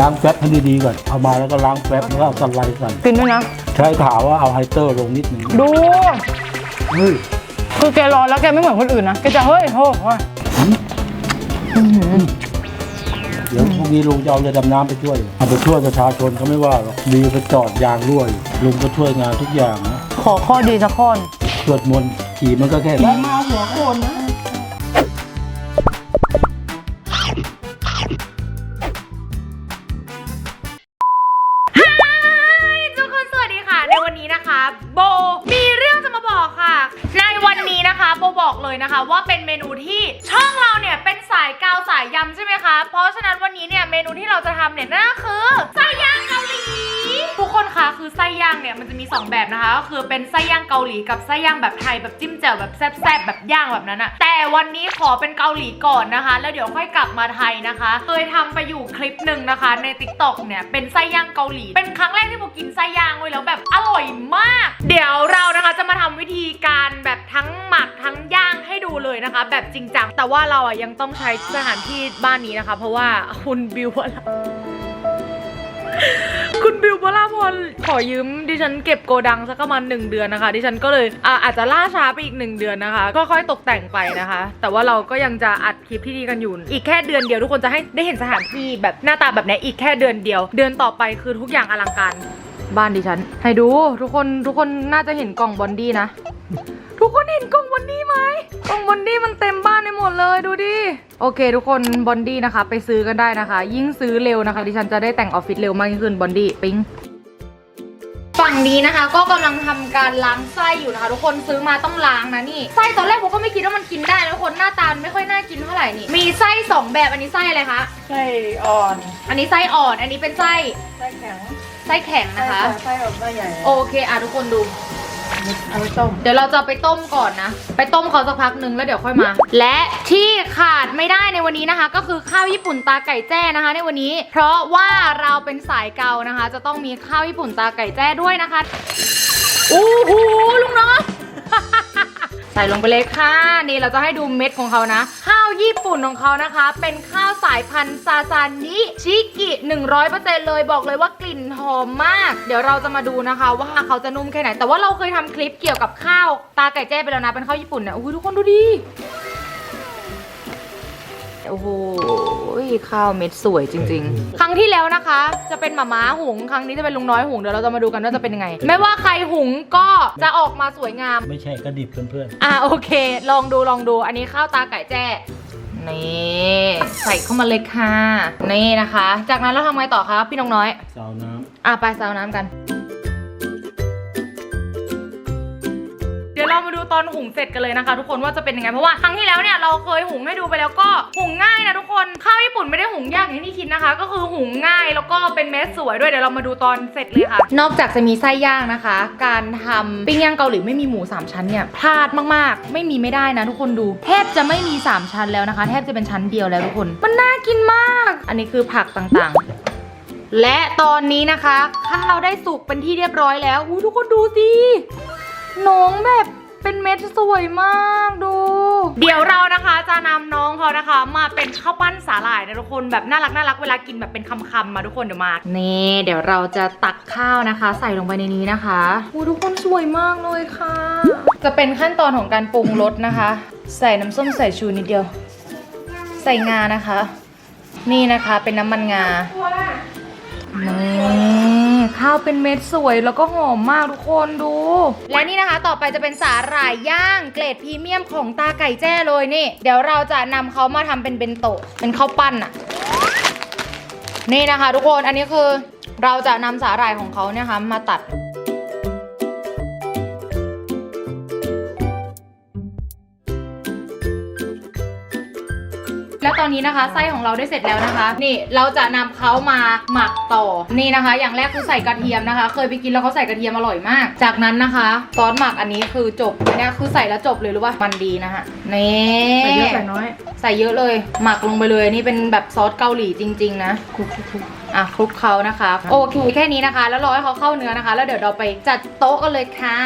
ล้างแป๊บให้ดีๆก่อน เอามาแล้วก็ล้างแป๊บแล้วก็เอาสไลด์ใส่กินด้วยนะ ใช้ถามว่าเอาไฮเตอร์ลงนิดหนึ่งดู เฮ้ยคือแกร้อนแล้วแกไม่เหมือนคนอื่นนะแกจะเฮ้ยโหเฮ้ยเดี๋ยวพรุ่งนี้ลุงจะเอาเรือดำน้ำไปช่วย เอาไปช่วยประชาชนเขาไม่ว่าหรอกดีไปจอดยางรั่วอยู่ลุงก็ช่วยงานทุกอย่างนะขอข้อดีสักข้อหนึ่งสวดมนต์ขี่มันก็แค่ขี่นั้น มาหัวโคนนะ นะคะว่าเป็นเมนูที่ช่องเราเนี่ยเป็นสายกาวสายยำใช่ไหมคะ เพราะฉะนั้นวันนี้เนี่ยเมนูที่เราจะทำเนี่ยน่าค เนี่ยมันจะมี 2 แบบนะคะ ก็คือเป็นไส้ย่างเกาหลีกับไส้ย่างแบบไทยแบบจิ้มแจ่วแบบแซ่บๆแบบย่างแบบนั้นอะแต่วันนี้ขอเป็นเกาหลีก่อนนะคะ แล้วเดี๋ยวค่อยกลับมาไทยนะคะ เคยทำไปอยู่คลิปหนึ่งนะคะ ใน t ิ k t o k เนี่ยเป็นไส้ย่างเกาหลี เป็นครั้งแรกที่โบกินไส้ย่างเว้ยแล้วแบบอร่อยมาก เดี๋ยวเรานะคะจะมาทำวิธีการแบบทั้งหมักทั้งย่างให้ดูเลยนะคะ แบบจริงจังแต่ว่าเราอะยังต้องใช้สถานที่บ้านนี้นะคะ เพราะว่าคุณบิวว่า คุณบิวบลาพรขอยืมดิฉันเก็บโกดังสักประมาณหนึ่งเดือนนะคะ ดิฉันก็เลยอาอาจจะล่าช้าไปอีกหนึ่งเดือนนะคะ ก็ค่อยตกแต่งไปนะคะ แต่ว่าเราก็ยังจะอัดคลิปที่ดีกันอยู่ อีกแค่เดือนเดียวทุกคนจะให้ได้เห็นสถานที่แบบหน้าตาแบบนี้อีกแค่เดือนเดียว เดือนต่อไปคือทุกอย่างอลังการบ้านดิฉัน ให้ดูทุกคนทุกคนน่าจะเห็นกล่องบอนดี้นะ ทุกคนเห็นกล่องบอนดี้ไหมกล่องบอนดี้มันเต็มบ้านไปหมดเลยดูดิ โอเค ทุกคนบอนดี้นะคะ ไปซื้อกันได้นะคะ ยิ่งซื้อเร็วนะคะ ดิฉันจะได้แต่งออฟฟิศเร็วมากยิ่งขึ้นบอนดี้ปิ๊งฝั่งนี้นะคะ ก็กำลังทำการล้างไส้อยู่นะคะ ทุกคนซื้อมาต้องล้างนะนี่ไส้ตอนแรกผมก็ไม่คิดว่ามันกินได้นะทุกคนหน้าตาไม่ค่อยน่ากินเท่าไหร่นี่มีไส้สองแบบอันนี้ไส้อะไรคะไส้อ่อน อันนี้ไส้อ่อน อันนี้เป็นไส้ไส้แข็งไส้แข็งนะคะไส้แบบไส้ใหญ่โอเคอะทุกคนดู เอาไปต้ม เดี๋ยวเราจะไปต้มก่อนนะ ไปต้มเขาสักพักหนึ่งแล้วเดี๋ยวค่อยมา และที่ขาดไม่ได้ในวันนี้นะคะ ก็คือข้าวญี่ปุ่นตาไก่แจ้นะคะ ในวันนี้ เพราะว่าเราเป็นสายเกานะคะ จะต้องมีข้าวญี่ปุ่นตาไก่แจ้ด้วยนะคะ อู้หูลุงน้อง ใส่ลงไปเลยค่ะ นี่เราจะให้ดูเม็ดของเขานะ ข้าวญี่ปุ่นของเขานะคะ เป็นข้าวสายพันธุ์ซาซานิชิกิ 100%เลยบอกเลยว่ากลิ่นหอมมาก เดี๋ยวเราจะมาดูนะคะ ว่าเขาจะนุ่มแค่ไหน แต่ว่าเราเคยทำคลิปเกี่ยวกับข้าวตาไก่แจ้ไปแล้วนะเป็นข้าวญี่ปุ่นเนี่ยโอ้โหทุกคนดูดิโอ้โห ข้าวเม็ดสวยจริง ๆ ครั้งที่แล้วนะคะ จะเป็นหมาม้าหุง ครั้งนี้จะเป็นลุงน้อยหุงเดี๋ยวเราจะมาดูกันว่าจะเป็นยังไง ไม่ว่าใครหุงก็จะออกมาสวยงาม ไม่ใช่กระดิบเพื่อนอะโอเค ลองดูลองดูอันนี้ข้าวตาไก่แจ้นี่ใส่เข้ามาเลยค่ะนี่นะคะ จากนั้นเราทำไงต่อคะพี่น้องน้อยๆซาวน้อะไปซาวน้ำกัน เรามาดูตอนหุงเสร็จกันเลยนะคะ ทุกคนว่าจะเป็นยังไงเพราะว่าครั้งที่แล้วเนี่ยเราเคยหุงให้ดูไปแล้วก็หุงง่ายนะทุกคนข้าวญี่ปุ่นไม่ได้หุงยากอย่างที่คิดนะคะ ก็คือหุงง่ายแล้วก็เป็นเม็ดสวยด้วยเดี๋ยวเรามาดูตอนเสร็จเลยค่ะ นอกจากจะมีไส้ย่างนะคะ การทำปิ้งย่างเกาหลีไม่มีหมูสามชั้นเนี่ยพลาดมากๆ ไม่มีไม่ได้นะ ทุกคนดูแทบจะไม่มีสามชั้นแล้วนะคะ แทบจะเป็นชั้นเดียวแล้วทุกคน มันน่ากินมาก อันนี้คือผักต่างๆและตอนนี้นะคะ ข้าวได้สุกเป็นที่เรียบร้อยแล้วอู้ทุกคนดูสิน้องแบบ เป็นเม็ดสวยมากดู เดี๋ยวเรานะคะจะนำน้องเขานะคะ มาเป็นข้าวปั้นสาหร่ายนะทุกคนแบบน่ารักน่ารักเวลากินแบบเป็นคำๆมาทุกคนเดี๋ยวมา นี่เดี๋ยวเราจะตักข้าวนะคะ ใส่ลงไปในนี้นะคะอู้ทุกคนสวยมากเลยค่ะ จะเป็นขั้นตอนของการปรุงรสนะคะ ใส่น้ำส้มสายชูนิดเดียว ใส่งานะคะ นี่นะคะเป็นน้ำมันงานี่ข้าว เป็นเม็ดสวยแล้วก็หอมมากทุกคนดู และนี่นะคะต่อไปจะเป็นสาหร่ายย่างเกรดพรีเมียมของตาไก่แจ้เลยนี่ เดี๋ยวเราจะนำเขามาทำเป็นเบนโตะเป็นข้าวปั้นอะนี่นะคะ ทุกคนอันนี้คือเราจะนำสาหร่ายของเขาเนี่ยค่ะมาตัด ตอนนี้นะคะไส้ของเราได้เสร็จแล้วนะคะ นี่เราจะนำเขามาหมักต่อนี่นะคะ อย่างแรกคือใส่กระเทียมนะคะ เคยไปกินแล้วเขาใส่กระเทียมอร่อยมาก จากนั้นนะคะซอสหมักอันนี้คือจบอันเนี้ยคือใส่แล้วจบเลยหรือว่ามันดีนะคะนี่ใส่เยอะใส่น้อย ใส่เยอะเลย หมักลงไปเลยนี่เป็นแบบซอสเกาหลีจริง ๆ นะคลุกๆๆอะคลุกเขานะคะ โอเคแค่นี้นะคะ แล้วรอให้เขาเข้าเนื้อนะคะ แล้วเดี๋ยวเราไปจัดโต๊ะกันเลยค่ะ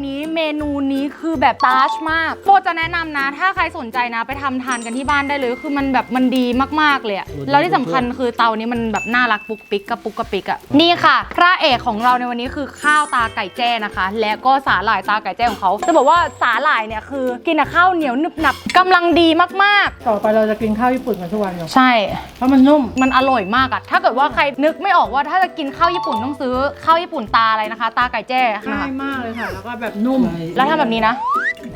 นนี้เมนูนี้คือแบบตาชมากโบจะแนะนำนะ ถ้าใครสนใจนะไปทำทานกันที่บ้านได้เลย คือมันแบบมันดีมากๆเลยอะแล้วที่สำคัญคือเตานี้มันแบบน่ารักปุกปิกกระปุกกระปิกอะนี่ค่ะ พระเอกของเราในวันนี้คือข้าวตาไก่แจ้นะคะ และก็สาหร่ายตาไก่แจ้ของเขาจะบอกว่าสาหร่ายเนี่ยคือกินกับข้าวเหนียวหนึบหนับกำลังดีมากต่อไปเราจะกินข้าวญี่ปุ่นกันทุกวันอยู่ๆใช่ เพราะมันนุ่ม มันอร่อยมากอะถ้าเกิดว่าใครนึกไม่ออกว่าถ้าจะกินข้าวญี่ปุ่นต้องซื้อข้าวญี่ปุ่นตาอะไรนะคะ ตาไก่แจ้นะง่าคะยมากเลยค่ะ แล้วก็แบบนุ่ม แล้วทำแบบนี้นะ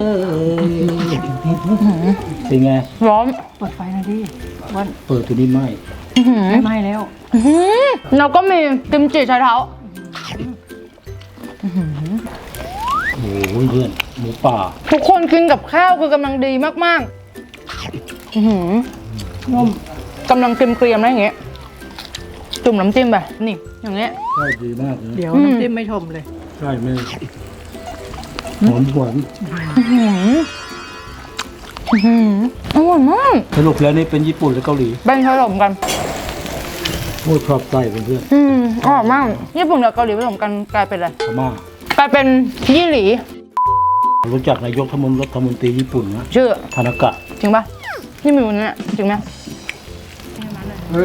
เออเป็นไง ร้อนเปิดไฟหน่อยดิวันเปิดตัวนี้ไหมไม่ไหม้แล้วอื้อหือแล้วก็มีกิมจิชายเท้าโอ้โหเพื่อนหมูป่า ทุกคนกินกับข้าวคือกำลังดีมากๆอื้อหือนุ่มกำลังเกรียมๆนะอย่างเงี้ยจุ่มน้ำจิ้มไปนี่ อย่างเงี้ยใช่ดีมากเลยเดี๋ยวอืมน้ำจิ้มไม่ชมเลย ใช่ไม่ หอมหวานอื้อหืออื้อหืออร่อยมากสรุปแล้วนี่เป็นญี่ปุ่นหรือเกาหลีแบ่งผสมกันโอ้ชอบไส้เพื่อนอืมอร่อยมาก ญี่ปุ่นกับเกาหลีผสมกันกลายเป็นอะไรๆพม่ากลายเป็นยี่หลี รู้จักนายกรัฐมนรัฐมนตรีญี่ปุ่นนะชื่อธานากะจริงปะนี่มีวันนี้นจริงไหม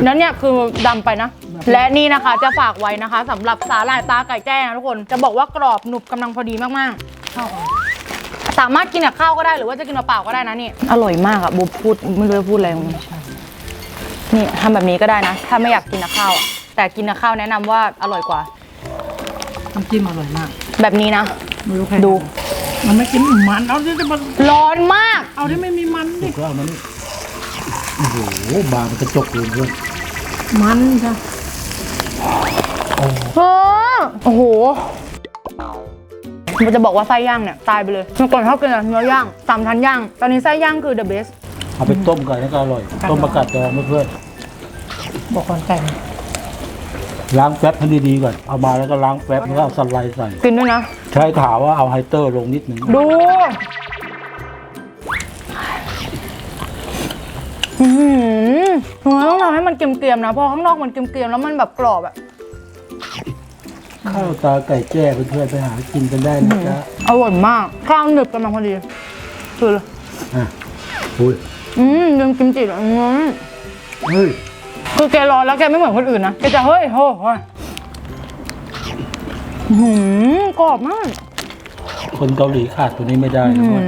แล้วเนี่ยคือดำไปนะ และนี่นะคะจะฝากไว้นะคะสำหรับสาหร่ายตาไก่แจ้นะทุกคน จะบอกว่ากรอบหนุบกำลังพอดีมากๆ สามารถกินกับข้าวก็ได้หรือว่าจะกินเปล่าๆก็ได้นะนี่อร่อยมากอะบูพูดไม่รู้จะพูดอะไรของมันนี่ทำแบบนี้ก็ได้นะ ถ้าไม่อยากกินกับข้าวอะแต่กินกับข้าวแนะนำว่าอร่อยกว่า น้ำจิ้มอร่อยมาก แบบนี้นะ ไม่รู้ใครดู มันไม่กินมันเอาที่จะมันร้อนมาก เอาที่ไม่มีมันดิ ก็เอามานี่โอ้โหบางกระจกเลยเพื่อนมันค่ะเออโอ้โห มันจะบอกว่าไส้ย่างเนี่ยตายไปเลยเมื่อก่อนชอบกินอะเนื้อย่างสามชั้นย่าง ตอนนี้ไส้ย่างคือ the best เอาไปต้มกันแล้วก็อร่อย ต้มประกาศดองเพื่อนบอกก่อนแต่งๆล้างแฟบให้ดีๆก่อน เอามาแล้วก็ล้างแฟบแล้วก็เอาสไลด์ใส่ กินด้วยนะ ใช้ข่าวว่าเอาไฮเตอร์ลงนิดหนึ่งดูอือหือหนูต้องทำให้มันเกรียมๆนะเพราะข้างนอกมันเกรียมๆแล้วมันแบบกรอบอะ ข้าวตาไก่แจ้เพื่อนๆไปหากินกันได้นะจ๊ะอร่อยมาก ข้าวหนึบกำลังพอดีคืออะอุ้ยอืมยังกิมจิอืมเฮ้ยคือแกร้อนแล้วแกไม่เหมือนคนอื่นนะแกจะเฮ้ยโหเฮ้ยอื้อหือกรอบมาก คนเกาหลีขาดตัวนี้ไม่ได้นะเพื่อน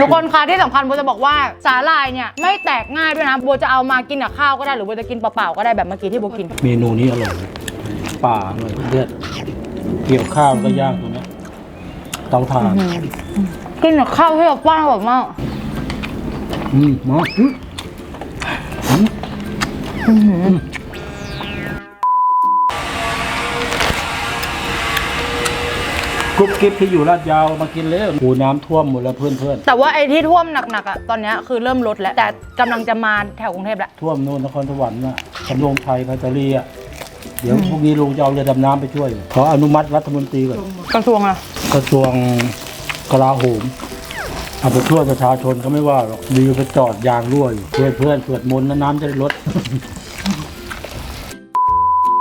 ทุกคนคะที่สำคัญโบจะบอกว่าสาหร่ายเนี่ยไม่แตกง่ายด้วยนะโบจะเอามากินกับข้าวก็ได้หรือโบจะกินเปล่าๆก็ได้แบบเมื่อกี้ที่โบกิน เมนูนี้อร่อย ป่าอร่อยเลือดเกี่ยวข้าวแล้วก็ย่างตรงเนี้ยเตาถ่าน กินกับข้าวให้กับป้าแบบมากอืมมาอืมอืมกรุ๊ปกิ๊บที่อยู่ลาดยาวมากินแล้วหูน้ำท่วมหมดแล้วเพื่อนแต่ว่าไอ้ที่ท่วมหนักๆอะตอนเนี้ยคือเริ่มลดแล้ว แต่กำลังจะมาแถวกรุงเทพแล้ว ๆท่วมโน่นนครสวรรค์น่ะสำโรงไทยพัตรีอะ เดี๋ยวพรุ่งนี้ลุงจะเอาเรือดำน้ำไปช่วย ขออนุมัติรัฐมนตรีก่อนกระทรวงอะกระทรวงกลาโหมเอาไปช่วยประชาชนก็ไม่ว่าหรอกดีไปจอดยางรั่วอยู่เพื่อนเพื่อนๆสวดมนต์นะน้ำจะได้ลด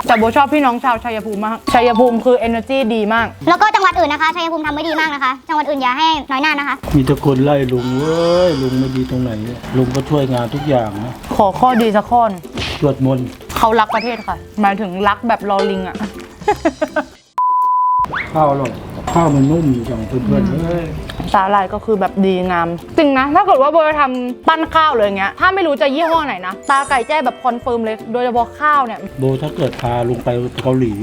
แต่โบชอบพี่น้องชาวชัยภูมิมาก ชัยภูมิคือ energy ดีมาก แล้วก็จังหวัดอื่นนะคะชัยภูมิทำไว้ดีมากนะคะ จังหวัดอื่นอย่าให้น้อยหน้านะคะ มีแต่คนไล่ลุงเว้ยลุงไม่ดีตรงไหนเนี่ยลุงก็ช่วยงานทุกอย่างนะขอข้อดีสักข้อหนึ่งสวดมนต์ เขารักประเทศค่ะ หมายถึงรักแบบรอลิงอะ ข้าวอร่อยข้าวมันนุ่มอย่างเพื่อนๆเฮ้ยสาหร่ายก็คือแบบดีงามจริงนะ ถ้าเกิดว่าโบจะทำปั้นข้าวเลยอย่างเงี้ย ถ้าไม่รู้จะยี่ห้อไหนนะ ตาไก่แจ้แบบคอนเฟิร์มเลย โดยเฉพาะข้าวเนี่ย โบถ้าเกิดพาลุงไปเกาหลี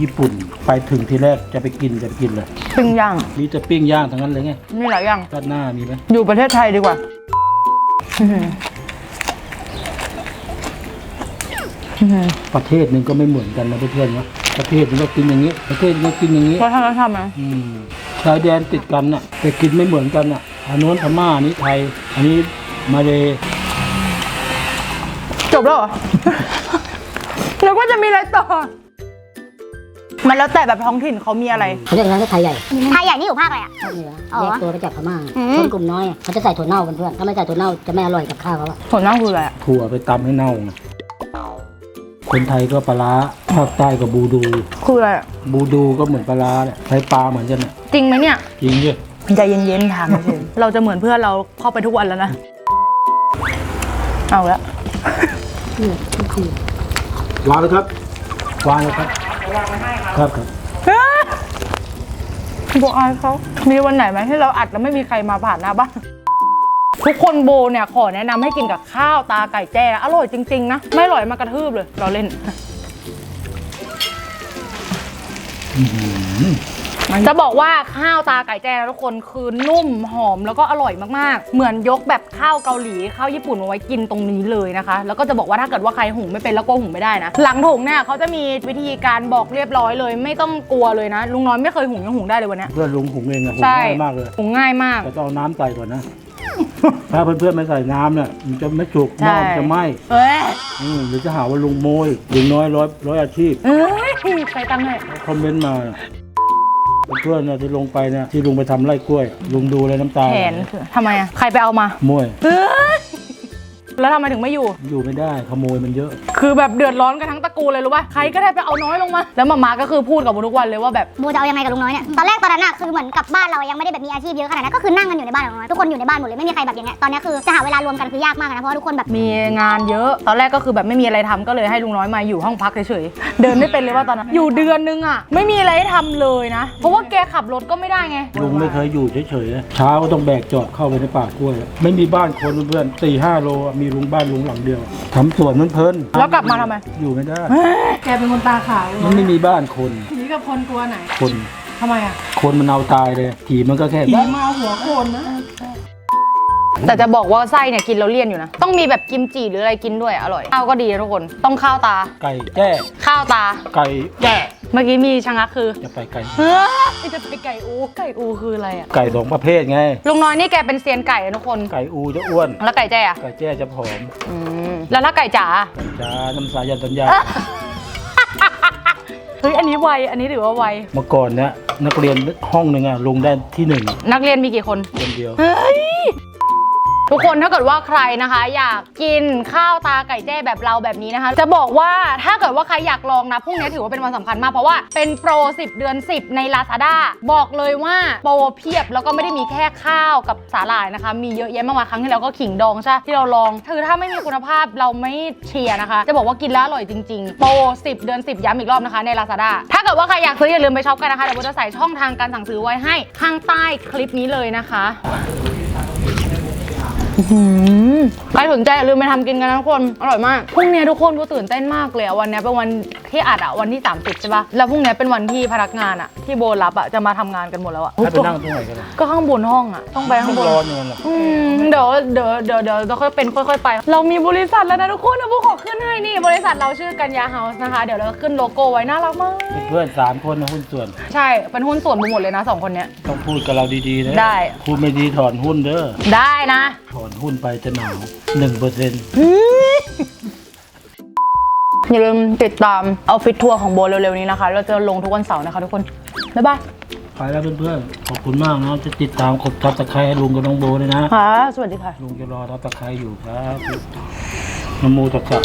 ญี่ปุ่น ไปถึงทีแรกจะไปกินจะไปกินเลยปิ้งย่างมีแต่ปิ้งย่างทั้งนั้นเลยไงมีหลายอย่าง ด้านหน้ามีไหมอยู่ประเทศไทยดีกว่าอื้อหืออื้อหือ ประเทศหนึ่งก็ไม่เหมือนกันนะเพื่อนๆนะประเทศหนึงก็กินอย่างนี้ ประเทศหนึงก็กินอย่างนี้วัฒนธรรมอะอืมชายแดนติดกันน่ะ แต่กินไม่เหมือนกันน่ะอันโน้นพม่าอันนี้ไทย อันนี้มาเลยจบแล้วเหรอ แล้วก็จะมีอะไรต่อ มันแล้วแต่แบบท้องถิ่นเขามีอะไร เขาเรียกร้านก็ไทยใหญ่ไทยใหญ่นี่อยู่ภาคอะไรอะภาคเหนืออ๋อ แยกตัวไปจากพม่าอืมคนกลุ่มน้อยเขาจะใส่ถั่วเน่าเพื่อนๆถ้าไม่ใส่ถั่วเน่าจะไม่อร่อยกับข้าวเขาอะผลน่าคืออะไรอะถั่วไปตำให้เน่าไง คนไทยก็ปลาร้าภาคใต้ก็บูดู คืออะไรอะบูดูก็เหมือนปลาร้าเนี่ยใช้ปลาเหมือนกันเนี่ยจริงไหมเนี่ยจริงดิใจเย็นๆถามเฉยๆเราจะเหมือนเพื่อนเราเข้าไปทุกวันแล้วนะ เอาละเนี่ยก็คือวางเลยครับวางเลยครับครับครับบอกอายเขามีวันไหนไหมที่เราอัดแล้วไม่มีใครมาผ่านหน้าบ้าน ทุกคนโบเนี่ยขอแนะนำให้กินกับข้าวตาไก่แจ้อร่อยจริงๆนะ ไม่อร่อยมากระทืบเลย เราเล่นจะบอกว่าข้าวตาไก่แจ้นะทุกคนคือนุ่มหอมแล้วก็อร่อยมากๆ เหมือนยกแบบข้าวเกาหลีข้าวญี่ปุ่นมาไว้กินตรงนี้เลยนะคะ แล้วก็จะบอกว่าถ้าเกิดว่าใครหุงไม่เป็นแล้วก็หุงไม่ได้นะ หลังถุงเนี่ยเขาจะมีวิธีการบอกเรียบร้อยเลย ไม่ต้องกลัวเลยนะลุงน้อยไม่เคยหุงยังหุงได้เลยวันเนี้ยเพื่อนลุงหุงเองอะหุงใช่ง่ายมากเลยหุงง่ายมากแต่ต้องเอาน้ำใส่ก่อนนะ ถ้าเพื่อนๆไม่ใส่น้ำเนี่ยมันจะไม่สุกหใช่ ม้อมันจะไหม้เอ้ยอืมหรือจะหาว่าลุงโมยลุงน้อยร้อยร้อยอาชีพเอ้ยใครตั้งให้คอมเมนต์มาเพื่อนเนี่ยที่ลงไปเนี่ยที่ลุงไปทำไร่กล้วย ลุงดูเลยน้ำตาแขนคือทำไมอะ ใครไปเอามามวยเอ้ยแล้วทำไมถึงไม่อยู่ อยู่ไม่ได้ขโมยมันเยอะ คือแบบเดือดร้อนกันทั้งตระ กูลเลยรู้ป่ะใครก็ได้ไปเอาน้อยลงมา แล้วมาม่าก็คือพูดกับโบทุกวันเลยว่าแบบโบจะเอายังไงกับลุงน้อยเนี่ย ตอนแรกตอนนั้นอะคือเหมือนกับบ้านเรายังไม่ได้แบบมีอาชีพเยอะขนาดนั้น ก็คือนั่งกันอยู่ในบ้านของลุงน้อยทุกคนอยู่ในบ้านหมดเลยไม่มีใครแบบอย่างเงี้ย ตอนเนี้ยคือจะหาเวลารวมกันคือยากมากนะเพราะว่าทุกคนแบบมีงานเยอะ ตอนแรกก็คือแบบไม่มีอะไรทำก็เลยให้ลุงน้อยมาอยู่ห้องพักเฉยๆ เดินไม่เป็นเลยว่าตอนนั้น อยู่เดือนนึงอะไม่มีอะไรให้ทำเลยนะ เพราะว่าแกขับรถก็ไม่ได้ไง ลุงไม่เคยอยู่เฉยๆนะเช้าก็ต้องแบกจอบเข้าไปในป่ากล้วย ไม่มีบ้านคนเพื่อนสี่ห้าโลอะมีลุงบ้านลุงหลังเดียวทำสวนมันเพลินแล้วกลับมาทำไม อยู่ไม่ได้แกเป็นคนตาขาวมันไม่มีบ้านคน ผีกับคนกลัวไหนคนทำไมอะคนมันเอาตายเลยผีมันก็แค่ผีมาหัวโคนนะแต่จะบอกว่าไส้เนี่ยกินแล้วเลี่ยนอยู่นะ ต้องมีแบบกิมจิหรืออะไรกินด้วยอร่อย ข้าวก็ดีนะทุกคน ต้องข้าวตา ไก่แจ้ข้าวตา ไก่แจ้ เมื่อกี้มีชะงักคือจะไปไก่เฮ้ยจะไปไก่อู ไก่อูคืออะไรอะ ไก่สองประเภทไง ลุงน้อยนี่แกเป็นเซียนไก่นะทุกคน ไก่อูจะอ้วน แล้วไก่แจ้อะไก่แจ้จะผอมอืมแล้วถ้าไก่จ๋าไก่จ้าน้ำสายันสัญญา เฮ้ย อันนี้ไว อันนี้ถือว่าไว เมื่อก่อนเนี่ยนักเรียนห้องหนึ่งอะลงได้ที่หนึ่งนักเรียนมีกี่คน คนเดียว เฮ้ย ทุกคนถ้าเกิดว่าใครนะคะ อยากกินข้าวตาไก่แจ้แบบเราแบบนี้นะคะ จะบอกว่าถ้าเกิดว่าใครอยากลองนะพรุ่งนี้ถือว่าเป็นวันสำคัญมากเพราะว่าเป็นโปร 10 เดือน 10 ใน Lazada บอกเลยว่าโปรเพียบแล้วก็ไม่ได้มีแค่ข้าวกับสาหร่ายนะคะ มีเยอะแยะมากมายครั้งที่แล้วก็ขิงดองใช่ที่เราลองคือถ้าไม่มีคุณภาพเราไม่เชียร์นะคะ จะบอกว่ากินแล้วอร่อยจริงๆ โปร 10 เดือน 10 ย้ำอีกรอบนะคะใน Lazada ถ้าเกิดว่าใครอยากซื้ออย่าลืมไปช็อปกันนะคะเดี๋ยวโบจะใส่ช่องทางการสั่งซื้อไว้ให้ข้างใต้คลิปนี้เลยนะคะ ใครสนใจอย่าลืมไปทำกินกันนะทุกคน อร่อยมาก พรุ่งนี้ทุกคนกูตื่นเต้นมากเลยอะวันนี้เป็นวันที่อัดอะวันที่ 30 ใช่ปะแล้วพรุ่งนี้เป็นวันที่พนักงานอะที่โบรับอะจะมาทำงานกันหมดแล้วอะให้ไปนั่งตรงไหนกันเลยก็ข้างบนห้องอะต้องไปข้างบน ร้อนอย่างนั้นเหรออืมเดี๋ยวเดี๋ยวเดี๋ยวเดี๋ยวเราค่อยเป็นค่อยๆไป เรามีบริษัทแล้วนะทุกคนนะพวกขอขึ้นให้นี่ บริษัทเราชื่อกัญญาเฮาส์นะคะ เดี๋ยวเราขึ้นโลโก้ไว้น่ารักมาก เพื่อนๆสามคนนะหุ้นส่วน ใช่ เป็นหุ้นส่วนไปหมดเลยนะสองคนเนี้ย ต้องพูดกับเราดีๆนะได้ พูดไม่ดีถอนหุ้นเด้อ ได้นะถอนหุ้นไปจะหนาวหนึ่งเปอร์เซ็นต์อย่าลืมติดตามเอาฟิตทัวร์ของโบเร็วๆนี้นะคะ เราจะลงทุกวันเสาร์นะคะทุกคน บ๊ายบายไปแล้วเพื่อนๆ ขอบคุณมากนะจะติดตามกดทับตะไคร้ให้ลุงกับน้องโบด้วยนะค่ะ สวัสดีค่ะ ลุงจะรอทับตะไคร้อยู่ครับน้ำมูตะกะ